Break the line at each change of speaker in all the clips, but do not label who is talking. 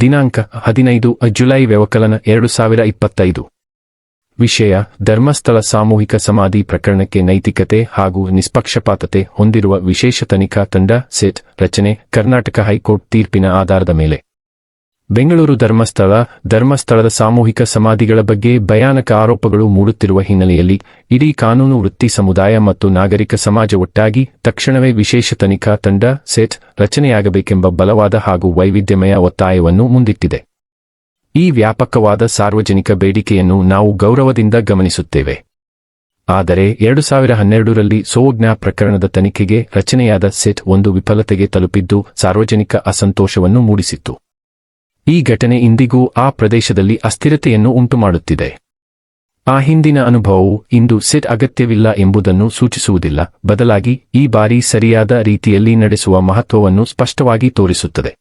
ದಿನಾಂಕ ಹದಿನೈದು, ಜುಲೈ ವ್ಯವಕಲನ ಎರಡು ಸಾವಿರ ಇಪ್ಪತ್ತೈದು. ವಿಷಯ, ಧರ್ಮಸ್ಥಳ ಸಾಮೂಹಿಕ ಸಮಾಧಿ ಪ್ರಕರಣಕ್ಕೆ ನೈತಿಕತೆ ಹಾಗೂ ನಿಷ್ಪಕ್ಷಪಾತತೆ ಹೊಂದಿರುವ ವಿಶೇಷ ತನಿಖಾ ತಂಡ, ಸೆಟ್, ರಚನೆ, ಕರ್ನಾಟಕ ಹೈಕೋರ್ಟ್ ತೀರ್ಪಿನ ಆಧಾರದ ಮೇಲೆ. ಬೆಂಗಳೂರು ಧರ್ಮಸ್ಥಳ, ಧರ್ಮಸ್ಥಳದ ಸಾಮೂಹಿಕ ಸಮಾಧಿಗಳ ಬಗ್ಗೆ ಭಯಾನಕ ಆರೋಪಗಳು ಮೂಡುತ್ತಿರುವ ಹಿನ್ನೆಲೆಯಲ್ಲಿ ಇಡೀ ಕಾನೂನು ವೃತ್ತಿ ಸಮುದಾಯ ಮತ್ತು ನಾಗರಿಕ ಸಮಾಜ ಒಟ್ಟಾಗಿ ತಕ್ಷಣವೇ ವಿಶೇಷ ತನಿಖಾ ತಂಡ, ಸೆಟ್, ರಚನೆಯಾಗಬೇಕೆಂಬ ಬಲವಾದ ಹಾಗೂ ವೈವಿಧ್ಯಮಯ ಒತ್ತಾಯವನ್ನು ಮುಂದಿಟ್ಟಿದೆ. ಈ ವ್ಯಾಪಕವಾದ ಸಾರ್ವಜನಿಕ ಬೇಡಿಕೆಯನ್ನು ನಾವು ಗೌರವದಿಂದ ಗಮನಿಸುತ್ತೇವೆ. ಆದರೆ ಎರಡು ಸಾವಿರ ಹನ್ನೆರಡರಲ್ಲಿ ಸೋಜ್ಞಾ ಪ್ರಕರಣದ ತನಿಖೆಗೆ ರಚನೆಯಾದ ಸೆಟ್ ಒಂದು ವಿಫಲತೆಗೆ ತಲುಪಿದ್ದು ಸಾರ್ವಜನಿಕ ಅಸಂತೋಷವನ್ನು ಮೂಡಿಸಿತ್ತು. ಈ ಘಟನೆ ಇಂದಿಗೂ ಆ ಪ್ರದೇಶದಲ್ಲಿ ಅಸ್ಥಿರತೆಯನ್ನು ಉಂಟುಮಾಡುತ್ತಿದೆ. ಆ ಹಿಂದಿನ ಅನುಭವವು ಇಂದು ಸೆಟ್ ಅಗತ್ಯವಿಲ್ಲ ಎಂಬುದನ್ನು ಸೂಚಿಸುವುದಿಲ್ಲ, ಬದಲಾಗಿ ಈ ಬಾರಿ ಸರಿಯಾದ ರೀತಿಯಲ್ಲಿ ನಡೆಸುವ ಮಹತ್ವವನ್ನು ಸ್ಪಷ್ಟವಾಗಿ ತೋರಿಸುತ್ತದೆ.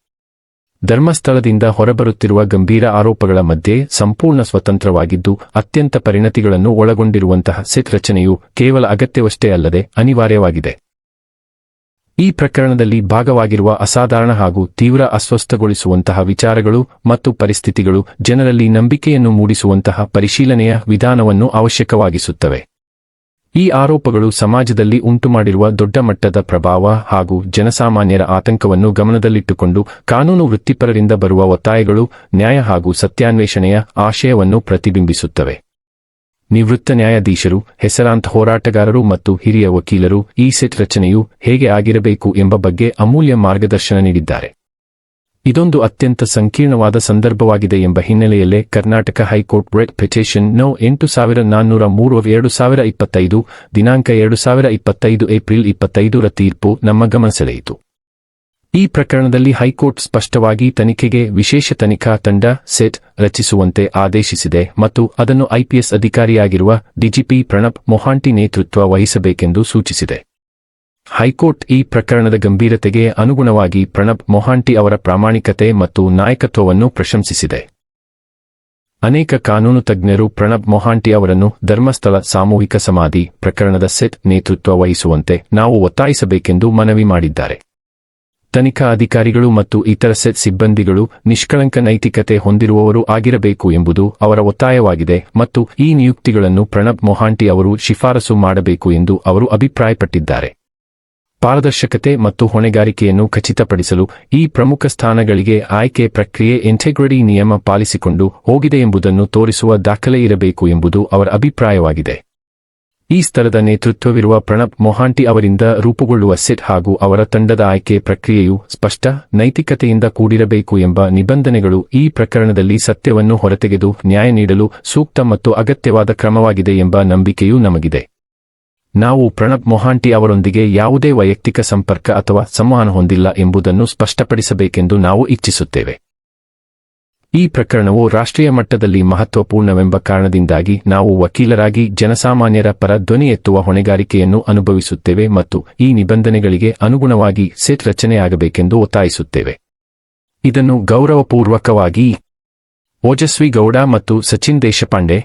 ಧರ್ಮಸ್ಥಳದಿಂದ ಹೊರಬರುತ್ತಿರುವ ಗಂಭೀರ ಆರೋಪಗಳ ಮಧ್ಯೆ ಸಂಪೂರ್ಣ ಸ್ವತಂತ್ರವಾಗಿದ್ದು, ಅತ್ಯಂತ ಪರಿಣತಿಗಳನ್ನು ಒಳಗೊಂಡಿರುವಂತಹ ಸೆಟ್ ರಚನೆಯು ಕೇವಲ ಅಗತ್ಯವಷ್ಟೇ ಅಲ್ಲದೆ ಅನಿವಾರ್ಯವಾಗಿದೆ. ಈ ಪ್ರಕರಣದಲ್ಲಿ ಭಾಗವಾಗಿರುವ ಅಸಾಧಾರಣ ಹಾಗೂ ತೀವ್ರ ಅಸ್ವಸ್ಥಗೊಳಿಸುವಂತಹ ವಿಚಾರಗಳು ಮತ್ತು ಪರಿಸ್ಥಿತಿಗಳು ಜನರಲ್ಲಿ ನಂಬಿಕೆಯನ್ನು ಮೂಡಿಸುವಂತಹ ಪರಿಶೀಲನೆಯ ವಿಧಾನವನ್ನು ಅವಶ್ಯಕವಾಗಿಸುತ್ತವೆ. ಈ ಆರೋಪಗಳು ಸಮಾಜದಲ್ಲಿ ಉಂಟುಮಾಡಿರುವ ದೊಡ್ಡ ಮಟ್ಟದ ಪ್ರಭಾವ ಹಾಗೂ ಜನಸಾಮಾನ್ಯರ ಆತಂಕವನ್ನು ಗಮನದಲ್ಲಿಟ್ಟುಕೊಂಡು ಕಾನೂನು ವೃತ್ತಿಪರರಿಂದ ಬರುವ ಒತ್ತಾಯಗಳು, ನ್ಯಾಯ ಹಾಗೂ ಸತ್ಯಾನ್ವೇಷಣೆಯ ಆಶಯವನ್ನು ಪ್ರತಿಬಿಂಬಿಸುತ್ತವೆ. ನಿವೃತ್ತ ನ್ಯಾಯಾಧೀಶರು, ಹೆಸರಾಂತ ಹೋರಾಟಗಾರರು ಮತ್ತು ಹಿರಿಯ ವಕೀಲರು ಈ ಸೆಟ್ ರಚನೆಯು ಹೇಗೆ ಆಗಿರಬೇಕು ಎಂಬ ಬಗ್ಗೆ ಅಮೂಲ್ಯ ಮಾರ್ಗದರ್ಶನ ನೀಡಿದ್ದಾರೆ. ಇದೊಂದು ಅತ್ಯಂತ ಸಂಕೀರ್ಣವಾದ ಸಂದರ್ಭವಾಗಿದೆ ಎಂಬ ಹಿನ್ನೆಲೆಯಲ್ಲೇ Karnataka high court writ petition no ಎಂಟು ಸಾವಿರ ನಾನ್ನೂರ ಮೂರು ಎರಡು ಸಾವಿರ ಇಪ್ಪತ್ತೈದು, ದಿನಾಂಕ ಎರಡು ಸಾವಿರ ಇಪ್ಪತ್ತೈದು ಏಪ್ರಿಲ್ ಇಪ್ಪತ್ತೈದರ ತೀರ್ಪು ನಮ್ಮ ಗಮನ ಸೆಳೆಯಿತು. ಈ ಪ್ರಕರಣದಲ್ಲಿ ಹೈಕೋರ್ಟ್ ಸ್ಪಷ್ಟವಾಗಿ ತನಿಖೆಗೆ ವಿಶೇಷ ತನಿಖಾ ತಂಡ, ಸೆಟ್, ರಚಿಸುವಂತೆ ಆದೇಶಿಸಿದೆ ಮತ್ತು ಅದನ್ನು ಐಪಿಎಸ್ ಅಧಿಕಾರಿಯಾಗಿರುವ ಡಿಜಿಪಿ ಪ್ರಣಬ್ ಮೊಹಾಂಟಿ ನೇತೃತ್ವ ವಹಿಸಬೇಕೆಂದು ಸೂಚಿಸಿದೆ. ಹೈಕೋರ್ಟ್ ಈ ಪ್ರಕರಣದ ಗಂಭೀರತೆಗೆ ಅನುಗುಣವಾಗಿ ಪ್ರಣಬ್ ಮೊಹಾಂಟಿ ಅವರ ಪ್ರಾಮಾಣಿಕತೆ ಮತ್ತು ನಾಯಕತ್ವವನ್ನು ಪ್ರಶಂಸಿಸಿದೆ. ಅನೇಕ ಕಾನೂನು ತಜ್ಞರು ಪ್ರಣಬ್ ಮೊಹಾಂಟಿ ಅವರನ್ನು ಧರ್ಮಸ್ಥಳ ಸಾಮೂಹಿಕ ಸಮಾಧಿ ಪ್ರಕರಣದ ಸೆಟ್ ನೇತೃತ್ವ ವಹಿಸುವಂತೆ ನಾವು ಒತ್ತಾಯಿಸಬೇಕೆಂದು ಮನವಿ ಮಾಡಿದ್ದಾರೆ. ತನಿಖಾ ಅಧಿಕಾರಿಗಳು ಮತ್ತು ಇತರ ಸೆಟ್ ಸಿಬ್ಬಂದಿಗಳು ನಿಷ್ಕಳಂಕ ನೈತಿಕತೆ ಹೊಂದಿರುವವರು ಆಗಿರಬೇಕು ಎಂಬುದು ಅವರ ಒತ್ತಾಯವಾಗಿದೆ ಮತ್ತು ಈ ನಿಯುಕ್ತಿಗಳನ್ನು ಪ್ರಣಬ್ ಮೊಹಾಂಟಿ ಅವರು ಶಿಫಾರಸು ಮಾಡಬೇಕು ಎಂದು ಅವರು ಅಭಿಪ್ರಾಯಪಟ್ಟಿದ್ದಾರೆ. ಪಾರದರ್ಶಕತೆ ಮತ್ತು ಹೊಣೆಗಾರಿಕೆಯನ್ನು ಖಚಿತಪಡಿಸಲು ಈ ಪ್ರಮುಖ ಸ್ಥಾನಗಳಿಗೆ ಆಯ್ಕೆ ಪ್ರಕ್ರಿಯೆ ಇಂಟೆಗ್ರಿಟಿ ನಿಯಮ ಪಾಲಿಸಿಕೊಂಡು ಹೋಗಿದೆ ಎಂಬುದನ್ನು ತೋರಿಸುವ ದಾಖಲೆ ಇರಬೇಕು ಎಂಬುದು ಅವರ ಅಭಿಪ್ರಾಯವಾಗಿದೆ. ಈ ಸ್ಥಳದ ನೇತೃತ್ವವಿರುವ ಪ್ರಣಬ್ ಮೊಹಾಂಟಿ ಅವರಿಂದ ರೂಪುಗೊಳ್ಳುವ ಸೆಟ್ ಹಾಗೂ ಅವರ ತಂಡದ ಆಯ್ಕೆ ಪ್ರಕ್ರಿಯೆಯು ಸ್ಪಷ್ಟ, ನೈತಿಕತೆಯಿಂದ ಕೂಡಿರಬೇಕು ಎಂಬ ನಿಬಂಧನೆಗಳು ಈ ಪ್ರಕರಣದಲ್ಲಿ ಸತ್ಯವನ್ನು ಹೊರತೆಗೆದು ನ್ಯಾಯ ನೀಡಲು ಸೂಕ್ತ ಮತ್ತು ಅಗತ್ಯವಾದ ಕ್ರಮವಾಗಿದೆ ಎಂಬ ನಂಬಿಕೆಯೂ ನಮಗಿದೆ. ನಾವು ಪ್ರಣಬ್ ಮೊಹಾಂಟಿ ಅವರೊಂದಿಗೆ ಯಾವುದೇ ವೈಯಕ್ತಿಕ ಸಂಪರ್ಕ ಅಥವಾ ಸಂವಹನ ಹೊಂದಿಲ್ಲ ಎಂಬುದನ್ನು ಸ್ಪಷ್ಟಪಡಿಸಬೇಕೆಂದು ನಾವು ಇಚ್ಛಿಸುತ್ತೇವೆ. ಈ ಪ್ರಕರಣವು ರಾಷ್ಟ್ರೀಯ ಮಟ್ಟದಲ್ಲಿ ಮಹತ್ವಪೂರ್ಣವೆಂಬ ಕಾರಣದಿಂದಾಗಿ ನಾವು ವಕೀಲರಾಗಿ ಜನಸಾಮಾನ್ಯರ ಪರ ಧ್ವನಿ ಎತ್ತುವ ಹೊಣೆಗಾರಿಕೆಯನ್ನು ಅನುಭವಿಸುತ್ತೇವೆ ಮತ್ತು ಈ ನಿಬಂಧನೆಗಳಿಗೆ ಅನುಗುಣವಾಗಿ ಸೆಟ್ ರಚನೆಯಾಗಬೇಕೆಂದು ಒತ್ತಾಯಿಸುತ್ತೇವೆ. ಇದನ್ನು ಗೌರವಪೂರ್ವಕವಾಗಿ ಓಜಸ್ವಿ ಗೌಡ ಮತ್ತು ಸಚಿನ್ ದೇಶಪಾಂಡೆ